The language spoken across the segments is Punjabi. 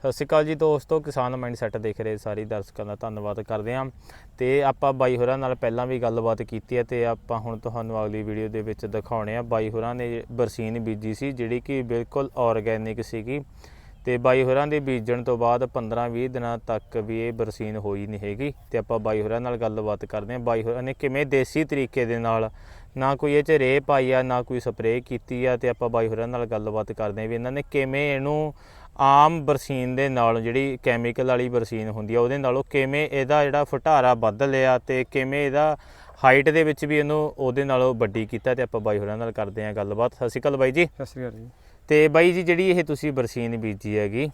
ਸਤਿ ਸ਼੍ਰੀ ਅਕਾਲ ਜੀ ਦੋਸਤੋ, ਕਿਸਾਨ ਮਾਈਂਡਸੈਟ ਦੇਖ ਰਹੇ ਸਾਰੇ ਦਰਸ਼ਕਾਂ ਦਾ ਧੰਨਵਾਦ ਕਰਦੇ ਹਾਂ। ਤੇ ਆਪਾਂ ਬਾਈ ਹੋਰਾਂ ਨਾਲ ਪਹਿਲਾਂ ਵੀ ਗੱਲਬਾਤ ਕੀਤੀ ਹੈ ਤੇ ਆਪਾਂ ਹੁਣ ਤੁਹਾਨੂੰ ਅਗਲੀ ਵੀਡੀਓ ਦੇ ਵਿੱਚ ਦਿਖਾਉਣੇ ਆ ਬਾਈ ਹੋਰਾਂ ਨੇ ਬਰਸੀਨ ਬੀਜੀ ਸੀ, ਜਿਹੜੀ ਕਿ ਬਿਲਕੁਲ ਆਰਗੈਨਿਕ ਸੀਗੀ। ਤੇ ਬਾਈ ਹੋਰਾਂ ਦੇ ਬੀਜਣ ਤੋਂ ਬਾਅਦ 15-20 ਦਿਨਾਂ ਤੱਕ ਵੀ ਇਹ ਬਰਸੀਨ ਹੋਈ ਨਹੀਂ ਹੈਗੀ। ਤੇ ਆਪਾਂ ਬਾਈ ਹੋਰਾਂ ਨਾਲ ਗੱਲਬਾਤ ਕਰਦੇ ਹਾਂ। ਬਾਈ ਹੋਰਾਂ ਨੇ ਕਿਵੇਂ ਦੇਸੀ ਤਰੀਕੇ ਦੇ ਨਾਲ ਨਾ ਕੋਈ ਇਹ ਚ ਰੇਹ ਪਾਈ ਆ, ਨਾ ਕੋਈ ਸਪਰੇਅ ਕੀਤੀ ਆ, ਤੇ ਆਪਾਂ ਬਾਈ ਹੋਰਾਂ ਨਾਲ ਗੱਲਬਾਤ ਕਰਦੇ ਹਾਂ ਵੀ ਇਹਨਾਂ ਨੇ ਕਿਵੇਂ ਇਹਨੂੰ ਆਮ ਬਰਸੀਨ ਦੇ ਨਾਲੋਂ ਜਿਹੜੀ ਕੈਮੀਕਲ ਵਾਲੀ ਬਰਸੀਨ ਹੁੰਦੀ ਆ ਉਹਦੇ ਨਾਲੋਂ ਕਿਵੇਂ ਇਹਦਾ ਜਿਹੜਾ ਫੁਟਾਰਾ ਵੱਧ ਲਿਆ ਤੇ ਕਿਵੇਂ ਇਹਦਾ ਹਾਈਟ ਦੇ ਵਿੱਚ ਵੀ ਇਹਨੂੰ ਉਹਦੇ ਨਾਲੋਂ ਵੱਡੀ ਕੀਤਾ ਤੇ ਆਪਾਂ ਬਾਈ ਹੋਰਾਂ ਨਾਲ ਕਰਦੇ ਹਾਂ ਗੱਲਬਾਤ। ਸਤਿ ਸ਼੍ਰੀ ਅਕਾਲ ਬਾਈ ਜੀ। ਸਤਿ ਸ੍ਰੀ ਅਕਾਲ ਜੀ। ਤੇ ਬਾਈ ਜੀ ਜਿਹੜੀ ਇਹ ਤੁਸੀਂ ਬਰਸੀਨ ਬੀਜੀ ਹੈਗੀ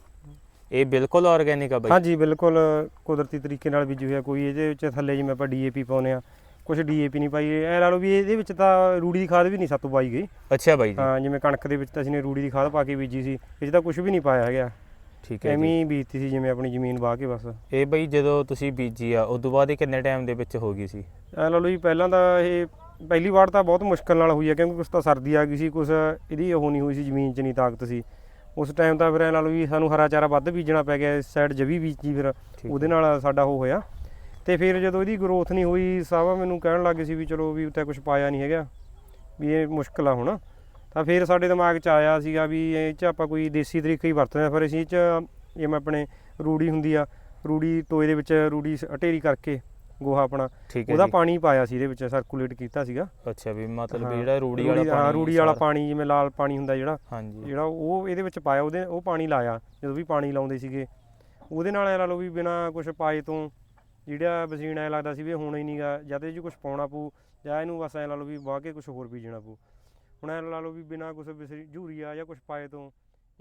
ਇਹ ਬਿਲਕੁਲ ਆਰਗੈਨਿਕ ਆ ਬਾਈ? ਹਾਂਜੀ ਬਿਲਕੁਲ ਕੁਦਰਤੀ ਤਰੀਕੇ ਨਾਲ ਬੀਜੀ ਹੋਇਆ ਕੋਈ ਇਹਦੇ ਵਿੱਚ ਥੱਲੇ ਜਿਵੇਂ ਆਪਾਂ ਡੀਏਪੀ ਪਾਉਨੇ ਆ ਕੁਝ ਡੀਏਪੀ ਨਹੀਂ ਪਾਈ। ਐ ਲਾ ਲਓ ਵੀ ਇਹਦੇ ਵਿੱਚ ਤਾਂ ਰੂੜੀ ਦੀ ਖਾਦ ਵੀ ਨਹੀਂ ਸਾਤੋਂ ਪਾਈ ਗਈ। ਅੱਛਾ ਬਾਈ ਜੀ। ਹਾਂ ਜਿਵੇਂ ਕਣਕ ਦੇ ਵਿੱਚ ਤਾਂ ਅਸੀਂ ਨੇ ਰੂੜੀ ਦੀ ਖਾਦ ਪਾ ਕੇ ਬੀਜੀ ਸੀ ਇਹ 'ਚ ਤਾਂ ਕੁਝ ਵੀ ਨਹੀਂ ਪਾਇਆ ਹੈਗਾ। ਠੀਕ ਹੈ ਐਵੇਂ ਹੀ ਬੀਜਤੀ ਸੀ ਜਿਵੇਂ ਆਪਣੀ ਜ਼ਮੀਨ ਵਾਹ ਕੇ ਬਸ। ਇਹ ਬਾਈ ਜਦੋਂ ਤੁਸੀਂ ਬੀਜੀ ਆ ਉਦੋਂ ਬਾਅਦ ਇਹ ਕਿੰਨੇ ਟਾਈਮ ਦੇ ਵਿੱਚ ਹੋ ਗਈ ਸੀ? ਐ ਲਾ ਲਓ ਜੀ ਪਹਿਲਾਂ ਤਾਂ ਇਹ ਪਹਿਲੀ ਵਾਰ ਤਾਂ ਬਹੁਤ ਮੁਸ਼ਕਲ ਨਾਲ ਹੋਈ ਹੈ ਕਿਉਂਕਿ ਕੁਛ ਤਾਂ ਸਰਦੀ ਆ ਗਈ ਸੀ ਕੁਛ ਇਹਦੀ ਉਹ ਨਹੀਂ ਹੋਈ ਸੀ ਜ਼ਮੀਨ 'ਚ ਨਹੀਂ ਤਾਕਤ ਸੀ। ਉਸ ਟਾਈਮ ਤਾਂ ਫਿਰ ਐ ਲਾ ਲਓ ਵੀ ਸਾਨੂੰ ਹਰਾ ਚਾਰਾ ਵੱਧ ਬੀਜਣਾ ਪੈ ਗਿਆ ਇਸ ਸਾਈਡ ਜਵੀ ਬੀਜੀ ਫਿਰ ਉਹਦੇ ਨਾਲ ਸਾਡਾ ਉਹ ਹੋਇਆ। ਤੇ ਫਿਰ ਜਦੋਂ ਇਹਦੀ ਗਰੋਥ ਨਹੀਂ ਹੋਈ ਸਾਵਾ ਮੈਨੂੰ ਕਹਿਣ ਲੱਗੇ ਸੀ ਵੀ ਚਲੋ ਵੀ ਉੱਤੇ ਕੁਝ ਪਾਇਆ ਨਹੀਂ ਹੈਗਾ ਵੀ ਇਹ ਮੁਸ਼ਕਲ ਆ ਹੁਣ। ਤਾਂ ਫਿਰ ਸਾਡੇ ਦਿਮਾਗ 'ਚ ਆਇਆ ਸੀਗਾ ਵੀ ਇਹ 'ਚ ਆਪਾਂ ਕੋਈ ਦੇਸੀ ਤਰੀਕਾ ਹੀ ਵਰਤਦੇ ਆ ਫਿਰ ਅਸੀਂ ਇਹ 'ਚ ਜਿਵੇਂ ਆਪਣੇ ਰੂੜੀ ਹੁੰਦੀ ਆ ਰੂੜੀ ਟੋਏ ਦੇ ਵਿੱਚ ਰੂੜੀ ਢੇਰੀ ਕਰਕੇ ਗੋਹਾ ਆਪਣਾ ਉਹਦਾ ਪਾਣੀ ਪਾਇਆ ਸੀ ਇਹਦੇ ਵਿੱਚ ਸਰਕੂਲੇਟ ਕੀਤਾ ਸੀਗਾ। ਅੱਛਾ ਵੀ ਮਤਲਬ ਜਿਹੜਾ ਰੂੜੀ ਵਾਲਾ ਪਾਣੀ ਹਾਂ ਰੂੜੀ ਵਾਲਾ ਪਾਣੀ ਜਿਵੇਂ ਲਾਲ ਪਾਣੀ ਹੁੰਦਾ ਜਿਹੜਾ ਜਿਹੜਾ ਉਹ ਇਹਦੇ ਵਿੱਚ ਪਾਇਆ ਉਹਦੇ ਉਹ ਪਾਣੀ ਲਾਇਆ ਜਦੋਂ ਵੀ ਪਾਣੀ ਲਾਉਂਦੇ ਸੀਗੇ। ਉਹਦੇ ਨਾਲ ਐ ਲਾ ਲਓ ਵੀ ਬਿਨਾ ਕੁਝ ਪਾਏ ਤੋਂ ਜਿਹੜਾ ਬਸੀਨ ਐ ਲੱਗਦਾ ਸੀ ਵੀ ਹੋਣਾ ਹੀ ਨਹੀਂਗਾ ਜਦ ਇਹ 'ਚ ਕੁਝ ਪਾਉਣਾ ਪਊ ਜਾਂ ਇਹਨੂੰ ਬਸ ਐ ਲਾ ਲਓ ਵੀ ਵਾਹ ਕੇ ਕੁਝ ਹੋਰ ਬੀਜਣਾ ਪਊ। ਹੁਣ ਐ ਲਾ ਲਓ ਵੀ ਬਿਨਾ ਕੁਝ ਝੂਰੀਆ ਜਾਂ ਕੁਝ ਪਾਏ ਤੋਂ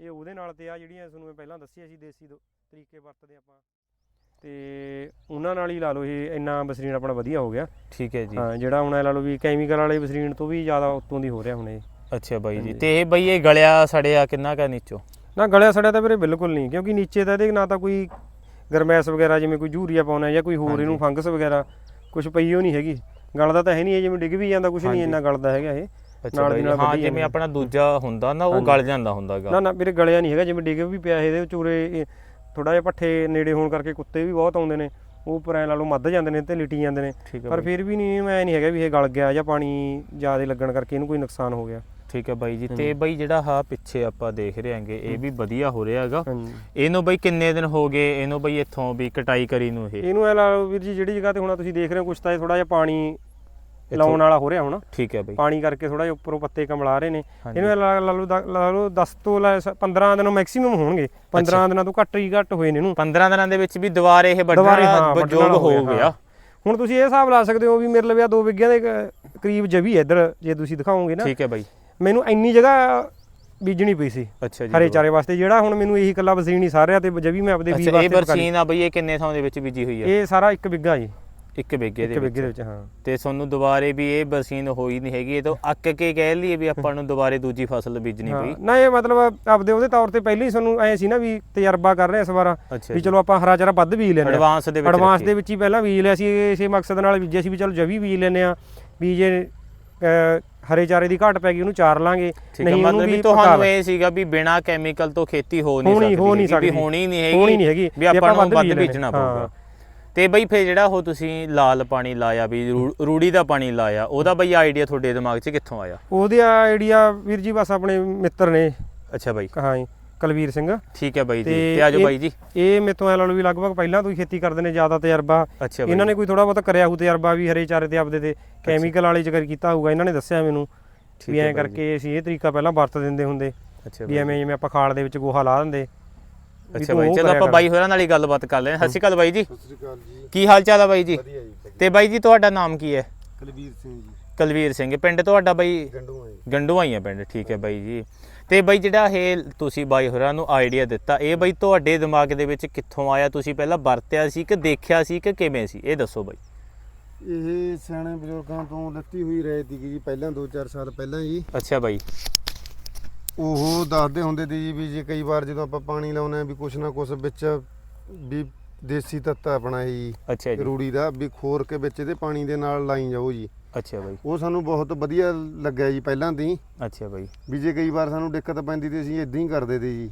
ਇਹ ਉਹਦੇ ਨਾਲ ਤੇ ਆ ਜਿਹੜੀਆਂ ਤੁਹਾਨੂੰ ਮੈਂ ਪਹਿਲਾਂ ਦੱਸਿਆ ਸੀ ਦੇਸੀ ਦੋ- ਤਰੀਕੇ ਵਰਤਦੇ ਆਪਾਂ। ਤੇ ਉਹਨਾਂ ਨਾਲ ਹੀ ਲਾ ਲਓ ਇਹ ਇੰਨਾ ਬਸਰੀਨ ਆਪਣਾ ਵਧੀਆ ਹੋ ਗਿਆ। ਠੀਕ ਹੈ ਜੀ। ਹਾਂ ਜਿਹੜਾ ਹੁਣ ਐ ਲਾ ਲਓ ਵੀ ਕੈਮੀਕਲ ਵਾਲੇ ਬਸਰੀਨ ਤੋਂ ਵੀ ਜ਼ਿਆਦਾ ਉੱਤੋਂ ਦੀ ਹੋ ਰਿਹਾ ਹੁਣ ਇਹ। ਅੱਛਾ ਬਾਈ ਜੀ। ਤੇ ਇਹ ਬਈ ਇਹ ਗਲਿਆ ਸੜਿਆ ਕਿੰਨਾ ਕਾ ਨੀਚੋਂ? ਨਾ ਗਲਿਆ ਸੜਿਆ ਤਾਂ ਵੀਰੇ ਬਿਲਕੁਲ ਨਹੀਂ ਕਿਉਂਕਿ ਨੀਚੇ ਤਾਂ ਇਹਦੇ ਨਾ ਤਾਂ ਕੋਈ ਗਰਮੈਸ ਵਗੈਰਾ ਜਿਵੇਂ ਕੋਈ ਯੂਰੀਆ ਪਾਉਣਾ ਜਾਂ ਕੋਈ ਹੋਰ ਇਹਨੂੰ ਫੰਗਸ ਵਗੈਰਾ ਕੁਝ ਪਈ ਉਹ ਨਹੀਂ ਹੈਗੀ। ਗਲਦਾ ਤਾਂ ਹੈ ਨਹੀਂ ਇਹ ਜਿਵੇਂ ਡਿੱਗ ਵੀ ਜਾਂਦਾ ਕੁਝ ਨਹੀਂ। ਇੰਨਾ ਗਲਦਾ ਹੈਗਾ ਇਹ। ਨਾਲ ਦੀ ਨਾਲ ਹਾਂ ਜਿਵੇਂ ਆਪਣਾ ਦੂਜਾ ਹੁੰਦਾ ਨਾ ਉਹ। ਗਲ ਜਾਂਦਾ ਹੁੰਦਾਗਾ। ਨਾ ਨਾ ਵੀਰੇ ਗਲਿਆ ਨਹੀਂ ਹੈਗਾ ਜਿਵੇਂ ਡਿੱਗ ਵੀ ਪਿਆ ਇਹਦੇ ਚੂਰੇ ਥੋੜਾ ਜਿਹਾ ਪੱਠੇ ਨੇੜੇ ਹੋਣ ਕਰਕੇ ਕੁੱਤੇ ਵੀ ਬਹੁਤ ਆਉਂਦੇ ਨੇ। ਉਹ ਉੱਪਰ ਐ ਲਾ ਲਓ ਮੱਧ ਜਾਂਦੇ ਨੇ ਤੇ ਲਿਟੀ ਜਾਂਦੇ ਨੇ। ਪਰ ਫਿਰ ਵੀ ਨਹੀਂ ਮੈਂ ਨਹੀਂ ਹੈਗਾ ਵੀ ਇਹ ਗਲ ਗਿਆ ਜਾਂ ਪਾਣੀ ਜ਼ਿਆਦਾ ਲੱਗਣ ਕਰਕੇ ਇਹਨੂੰ ਕੋਈ ਨੁਕਸਾਨ ਹੋ ਗਿਆ। ਠੀਕ ਹੈ ਬਾਈ ਜੀ। ਤੇ। ਬਾਈ ਜਿਹੜਾ ਹਾ ਪਿੱਛੇ ਆਪਾਂ ਦੇਖ ਰਹੇ ਹਾਂਗੇ ਇਹ ਵੀ ਵਧੀਆ ਹੋ ਰਿਹਾ ਹੈਗਾ। ਹਾਂਜੀ। ਇਹਨੂੰ ਬਾਈ ਕਿੰਨੇ ਦਿਨ ਹੋ ਗਏ? ਇਹਨੂੰ ਬਾਈ ਇੱਥੋਂ ਵੀ ਕਟਾਈ ਕਰੀ ਨੂੰ ਇਹ? ਇਹਨੂੰ ਐ ਲਾ ਲਓ ਵੀਰ ਜੀ ਜਿਹੜੀ ਜਗ੍ਹਾ ਤੇ ਹੁਣ ਤੁਸੀਂ ਦੇਖ ਰਹੇ ਹੋ ਕੁਛ ਤਾਂ ਇਹ ਥੋੜਾ ਜਿਹਾ ਪਾਣੀ ਲਾਉਣ ਵਾਲਾ ਹੋ ਰਿਹਾ ਹੁਣ। ਠੀਕ ਹੈ ਬਾਈ। ਪਾਣੀ ਕਰਕੇ ਥੋੜਾ ਜਿਹਾ ਉੱਪਰੋਂ ਪੱਤੇ ਕਮਲਾ ਰਹੇ ਨੇ। ਇਹਨੂੰ ਲਾ ਲਾ ਲਓ ਦ- ਲਾ ਲਓ 10 ਤੋਂ ਲੈ ਸ- 15 ਦਿਨ ਮੈਕਸਿਮਮ ਹੋਣਗੇ। 15 ਦਿਨਾਂ ਤੋਂ ਘੱਟ ਹੀ ਘੱਟ ਹੋਏ ਨੇ ਇਹਨੂੰ। 15 ਦਿਨਾਂ ਦੇ ਵਿੱਚ ਵੀ ਦੁਬਾਰੇ ਇਹ ਦੁਬਾਰੇ ਹਾਂ, ਵੱਢਣ ਵਾਲਾ ਹੋ ਹੋ ਗਿਆ, ਗਿਆ ਹੁਣ ਤੁਸੀਂ ਇਹ ਹਿਸਾਬ ਲਾ ਸਕਦੇ ਹੋ ਵੀ ਮੇਰੇ ਲਵਿਆ 2 ਵਿਗਿਆਂ ਦੇ ਕ- ਕਰੀਬ ਜਵੀ ਹੈ ਇੱਧਰ ਜੇ ਤੁਸੀਂ ਦਿਖਾਓਗੇ ਨਾ। ਠੀਕ ਹੈ ਬਾਈ। ਮੈਨੂੰ ਇੰਨੀ ਜਗ੍ਹਾ ਬੀਜਣੀ ਪਈ ਸੀ ਅੱਛਾ ਜੀ ਹਰੇ ਚਾਰੇ ਵਾਸਤੇ ਜਿਹੜਾ ਹੁਣ ਮੈਨੂੰ ਇਹੀ ਕੱਲਾ ਵਸੀਣੀ ਸਾਰਿਆਂ ਤੇ ਜਵੀ ਮੈਂ ਆਪਦੇ ਵੀਰ ਅੱਛਾ ਇਹ ਵਾਸਤੇ। ਬਰਸੀਨ ਆ ਬਈ ਇਹ ਕਿੰਨੇ ਥਾਂ ਦੇ ਵਿੱਚ ਬੀਜੀ ਹੋਈ ਆ? ਇਹ ਸਾਰਾ ਇੱਕ ਬਿੱਗਾ ਜੀ। ਇੱਕ ਬਿੱਗੇ ਇੱਕ ਦੇ ਬਿੱਗੇ ਦੇ ਵਿੱਚ ਵਿੱਚ ਹਾਂ। ਤੇ ਤੁਹਾਨੂੰ ਦੁਬਾਰੇ ਵੀ ਇਹ ਬਰਸੀਨ ਹੋਈ ਨਹੀਂ ਹੈਗੀ ਇਹ ਤਾਂ ਅੱਕ ਕੇ ਕਹਿ ਲਈਏ ਵੀ ਆਪਾਂ ਨੂੰ ਦੁਬਾਰੇ ਦੂਜੀ ਫਸਲ ਬੀਜਣੀ ਹਾਂ, ਪਈ। ਨਾ ਇਹ ਮਤਲਬ ਆਪਦੇ ਉਹਦੇ ਤੌਰ ਤੇ ਪਹਿਲਾਂ ਹੀ ਸਾਨੂੰ ਐ ਸੀ ਨਾ ਵੀ ਤਜਰਬਾ ਕਰ ਰਹੇ ਹਾਂ ਇਸ ਵਾਰ ਅੱਛਾ ਵੀ ਚਲੋ ਆਪਾਂ ਹਰਾ ਚਾਰਾ ਵੱਧ ਬੀਜ ਲੈਂਦੇ ਹਾਂ। ਐਡਵਾਂਸ ਦੇ ਵਿੱਚ ਐਡਵਾਂਸ ਰੱਖੀ। ਦੇ ਵਿੱਚ ਹੀ ਪਹਿਲਾਂ ਬੀਜ ਲਿਆ ਸੀ ਇਸੇ ਮਕਸਦ ਨਾਲ ਬੀਜਿਆ ਸੀ ਵੀ ਚਲੋ ਜਵੀ ਬੀਜ ਲੈਨੇ ਆ ਵੀ ਜੇ ਅਹ, ਹਰੇ ਚਾਰੇ ਦੀ ਘਾਟ ਪੈ ਗਈ ਉਹਨੂੰ ਚਾਰ ਲਾਂਗੇ। ਠੀਕ ਹੈ ਮਤਲਬ ਵੀ ਤੁਹਾਨੂੰ। ਇਹ ਸੀਗਾ ਵੀ ਬਿਨਾ ਕੈਮੀਕਲ ਤੋਂ ਖੇਤੀ ਹੋ ਨਹੀਂ ਸਕਦੀ ਹੋ ਨਹੀਂ ਹੈਗੀ, ਵੀ ਸਕਦੀ। ਹੋਣੀ ਨਹੀਂ ਹੈਗੀ ਹੋਣੀ ਨਹੀਂ ਹੈਗੀ ਵੀ ਆਪਾਂ ਨੂੰ ਵੱਧ। ਬੀਜਣਾ। ਪਊਗਾ। ਤੇ ਬਈ ਫੇਰ ਜਿਹੜਾ ਉਹ ਤੁਸੀਂ ਲਾਲ ਪਾਣੀ ਲਾਇਆ ਵੀ ਰੂੜੀ ਦਾ ਪਾਣੀ ਲਾਇਆ ਉਹਦਾ ਬਈ ਆਈਡੀਆ ਤੁਹਾਡੇ ਦਿਮਾਗ 'ਚ ਕਿੱਥੋਂ ਆਇਆ? ਉਹਦੇ ਆਈਡੀਆ ਵੀਰ ਜੀ ਬਸ ਆਪਣੇ ਮਿੱਤਰ ਨੇ। ਅੱਛਾ ਬਾਈ। ਹਾਂ ਜੀ। ਕੁਲਵੀਰ ਸਿੰਘ। ਠੀਕ ਹੈ ਬਾਈ ਜੀ। ਤੇ ਆਜੋ ਬਾਈ ਜੀ। ਇਹ ਮੇਤੋਂ ਐ ਲਾ ਲਓ ਵੀ ਲਗਭਗ ਪਹਿਲਾਂ ਤੋਂ ਹੀ ਖੇਤੀ ਕਰਦੇ ਨੇ ਜ਼ਿਆਦਾ ਤਜਰਬਾ। ਇਹਨਾਂ ਨੇ ਕੋਈ ਥੋੜਾ ਬਹੁਤਾ ਕਰਿਆ ਹੋਊ ਤਜਰਬਾ ਵੀ ਹਰੇ ਚਾਰੇ ਤੇ ਆਪਦੇ ਤੇ। ਕੈਮੀਕਲ ਵਾਲੇ ਚ ਕਰ ਕੀਤਾ ਹੋਊਗਾ ਇਹਨਾਂ ਨੇ ਦੱਸਿਆ ਮੈਨੂੰ ਵੀ ਹੈ ਐਂ ਕਰਕੇ ਅਸੀਂ ਇਹ ਤਰੀਕਾ ਪਹਿਲਾਂ ਵਰਤ ਦਿੰਦੇ ਹੁੰਦੇ। ਵੀ ਐਵੇਂ ਜਿਵੇਂ ਆਪਾਂ ਖਾਲ ਦੇ ਵਿੱਚ ਗੋਹਾ ਲਾ ਦਿੰਦੇ। ਅੱਛਾ ਬਾਈ ਚਲੋ ਆਪਾਂ। ਬਾਈ ਹੋਰਾਂ ਨਾਲ ਹੀ ਗੱਲਬਾਤ ਕਰ ਲੈਂਦੇ ਹਾਂ। ਸਤਿ ਸ਼੍ਰੀ ਅਕਾਲ ਬਾਈ ਜੀ। ਸਤਿ ਸ੍ਰੀ ਅਕਾਲ ਜੀ। ਕੀ ਹਾਲ ਚਾਲ ਆ ਬਾਈ ਜੀ? ਵਧੀਆ ਜੀ ਵਧੀਆ। ਤੇ ਬਾਈ ਜੀ ਤੁਹਾਡਾ ਨਾਮ ਕੀ ਹੈ? ਕੁਲਵੀਰ ਸਿੰਘ ਜੀ। ਕੁਲਵੀਰ ਸਿੰਘ। ਪਿੰਡ ਤੁਹਾਡਾ ਬਾਈ? ਗੰਡੂਆਂ ਜੀ। ਗੰਡੂਆਂ ਹੀ ਆ ਪਿੰਡ। ਠੀਕ ਹੈ ਬਾਈ ਜੀ। ਤੇ ਬਾਈ ਜਿਹੜਾ ਇਹ ਤੁਸੀਂ ਬਾਈ ਹੋਰਾਂ ਨੂੰ ਆਈਡੀਆ ਦਿੱਤਾ ਇਹ ਬਾਈ ਤੁਹਾਡੇ ਦਿਮਾਗ ਦੇ ਵਿੱਚ ਕਿੱਥੋਂ ਆਇਆ? ਤੁਸੀਂ ਪਹਿਲਾਂ ਵਰਤਿਆ ਸੀ ਕਿ ਦੇਖਿਆ ਸੀ ਕਿ ਕਿਵੇਂ ਸੀ? ਇਹ ਦੱਸੋ ਬਾਈ। ਇਹ ਸਿਆਣੇ ਬਜ਼ੁਰਗਾਂ ਤੋਂ ਲੱਤੀ ਹੋਈ ਰਹਿ ਤੀ ਜੀ ਪਹਿਲਾਂ 2-4 ਸਾਲ ਪਹਿਲਾਂ ਜੀ। ਅੱਛਾ ਬਾਈ। ਉਹ ਦੱਸਦੇ ਹੁੰਦੇ ਸੀ ਜੀ ਵੀ ਜੇ ਕਈ ਵਾਰ ਜਦੋਂ ਆਪਾਂ ਪਾਣੀ ਲਾਉਣਾ ਵੀ ਕੁਛ ਨਾ ਕੁਛ ਵਿੱਚ ਵੀ ਦੇਸੀ ਤੱਤ ਆਪਣਾ ਜੀ। ਰੂੜੀ ਦਾ ਵੀ ਖੋਰ ਕੇ ਵਿੱਚ ਇਹਦੇ ਪਾਣੀ ਦੇ ਨਾਲ ਲਾਈ ਜਾਓ ਜੀ। ਅੱਛਾ ਬਾਈ। ਉਹ ਸਾਨੂੰ ਬਹੁਤ ਵਧੀਆ ਲੱਗਿਆ ਜੀ ਪਹਿਲਾਂ ਦੀ। ਅੱਛਾ ਬਾਈ। ਵੀ ਜੇ ਕਈ ਵਾਰ ਸਾਨੂੰ ਦਿੱਕਤ ਪੈਂਦੀ ਤੇ ਅਸੀਂ ਇਦਾਂ ਹੀ ਕਰਦੇ ਤੇ ਜੀ।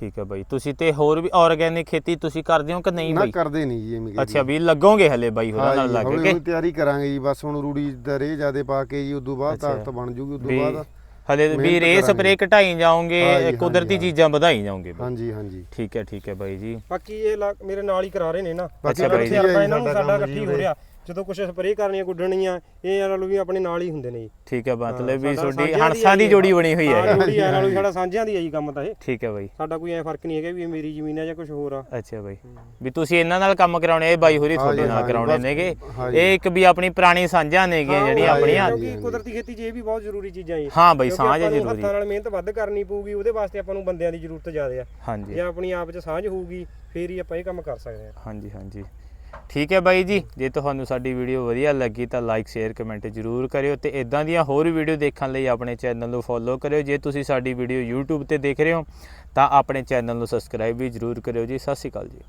ਠੀਕ ਹੈ ਬਾਈ। ਤੁਸੀਂ ਤੇ ਹੋਰ ਵੀ ਆਰਗੈਨਿਕ ਖੇਤੀ ਤੁਸੀਂ ਕਰਦੇ ਹੋ ਕਿ ਨਹੀਂ ਨਾ ਬਾਈ? ਕਰਦੇ ਨਹੀਂ ਜੀ ਐਵੇਂ ਅੱਛਾ ਵੀ ਲੱਗੋਗੇ ਹਲੇ ਬਾਈ ਹੋਰਾਂ ਨਾਲ ਲੱਗ ਕੇ? ਹੌਲੀ ਤਿਆਰੀ ਕਰਾਂਗੇ ਜੀ ਬਸ ਹੁਣ ਰੂੜੀ ਦਾ ਰੇ ਜਿਆਦੇ ਪਾ ਕੇ ਜੀ ਉਦੋਂ ਬਾਅਦ ਅੱਛਾ। ਤਾਕਤ ਬਣ ਜੂਗੀ ਉਦੋਂ ਵੀ ਬਾਅਦ ਹਲੇ ਵੀ ਮਿਹਨਤ ਰੇ ਕਰਾਂਗੇ। ਸਪਰੇ ਘਟਾਈ ਜਾਓਗੇ ਹਾਂਜੀ, ਕੁਦਰਤੀ ਹਾਂਜੀ, ਚੀਜ਼ਾਂ ਵਧਾਈ ਜਾਓਗੇ ਬਾਈ। ਹਾਂਜੀ ਹਾਂਜੀ। ਠੀਕ ਹੈ ਠੀਕ ਹੈ ਬਾਈ ਜੀ। ਬਾਕੀ ਇਹ ਲਾ- ਮੇਰੇ ਨਾਲ ਹੀ ਕਰਾ ਰਹੇ ਨੇ ਨਾ। ਬਾਕੀ ਅੱਛਾ ਬਾਈ ਜੀ, ਇਹਨਾਂ ਨੂੰ ਸਾਡਾ ਇਕੱਠੀ ਹੋ ਰਿਹਾ। ਜਦੋਂ ਕੁਝ ਸਪਰੇਅ ਕਰਨੀਆਂ ਗੁੱਡਣੀਆਂ ਇਹ ਇਹਨਾਂ ਨੂੰ ਵੀ ਆਪਣੇ ਨਾਲ ਹੀ ਹੁੰਦੇ ਨੇ ਜੀ। ਠੀਕ ਹੈ ਮਤਲਬ ਵੀ ਤੁਹਾਡੀ ਹਣਸਾਂ ਦੀ ਜੋੜੀ ਬਣੀ ਹੋਈ ਹਾਂ, ਜੋੜੀ ਆ ਨਾਲ ਸਾਡਾ ਸਾਂਝਿਆਂ ਦੀ ਹੈ ਜੀ ਕੰਮ ਤਾਂ ਇਹ। ਠੀਕ ਹੈ ਬਾਈ। ਸਾਡਾ ਕੋਈ ਐ ਫ਼ਰਕ ਨਹੀਂ ਹੈਗਾ ਵੀ ਇਹ ਮੇਰੀ ਜ਼ਮੀਨ ਹੈ ਜਾਂ ਕੁਝ ਹੋਰ ਆ। ਅੱਛਾ ਬਾਈ। ਵੀ ਤੁਸੀਂ ਇਹਨਾਂ ਨਾਲ ਕੰਮ ਕਰਾਉਣੇ ਇਹ ਬਾਈ ਹੋਰੀ ਤੁਹਾਡੇ ਨਾਲ ਕਰਾਉਣੇ ਨੇਗੇ। ਇਹ ਇੱਕ ਵੀ ਆਪਣੀ ਪੁਰਾਣੀ ਸਾਂਝਾਂ ਨੇਗੀਆਂ ਜਿਹੜੀਆਂ ਆਪਣੀਆਂ। ਕਿਉਂਕਿ। ਕੁਦਰਤੀ ਖੇਤੀ 'ਚ ਇਹ ਵੀ ਬਹੁਤ ਜ਼ਰੂਰੀ ਚੀਜ਼ਾਂ ਜੀ। ਹਾਂ ਬਾਈ ਸਾਂਝ ਜ਼ਰੂਰੀ। ਹੱਥਾਂ ਨਾਲ ਮਿਹਨਤ ਵੱਧ ਕਰਨੀ ਪਊਗੀ ਉਹਦੇ ਵਾਸਤੇ ਆਪਾਂ ਨੂੰ ਬੰਦਿਆਂ ਦੀ ਜ਼ਰੂਰਤ ਜ਼ਿਆਦਾ ਆ। ਹਾਂਜੀ। ਜੇ ਆਪਣੀ ਆਪ 'ਚ ਸਾਂਝ ਹੋਊਗੀ ਫੇਰ ਹੀ ਆਪਾਂ ਇਹ ਕੰਮ ਕਰ ਸਕਦੇ ਹਾਂ। ਹਾਂਜੀ ਹਾਂਜੀ। ਠੀਕ ਹੈ ਬਾਈ ਜੀ, ਜੇ ਤੁਹਾਨੂੰ ਸਾਡੀ ਵੀਡੀਓ ਵਧੀਆ ਲੱਗੀ ਤਾਂ ਲਾਈਕ ਸ਼ੇਅਰ ਕਮੈਂਟ ਜ਼ਰੂਰ ਕਰਿਓ ਤੇ ਇਦਾਂ ਦੀਆਂ ਹੋਰ ਵੀਡੀਓ ਦੇਖਣ ਲਈ ਆਪਣੇ ਚੈਨਲ ਨੂੰ ਫੋਲੋ ਕਰਿਓ। ਜੇ ਤੁਸੀਂ ਸਾਡੀ ਵੀਡੀਓ YouTube ਤੇ ਦੇਖ ਰਹੇ ਹੋ ਤਾਂ ਆਪਣੇ ਚੈਨਲ ਨੂੰ ਸਬਸਕ੍ਰਾਈਬ ਵੀ ਜ਼ਰੂਰ ਕਰਿਓ ਜੀ। ਸਤਿ ਸ਼੍ਰੀ ਅਕਾਲ ਜੀ।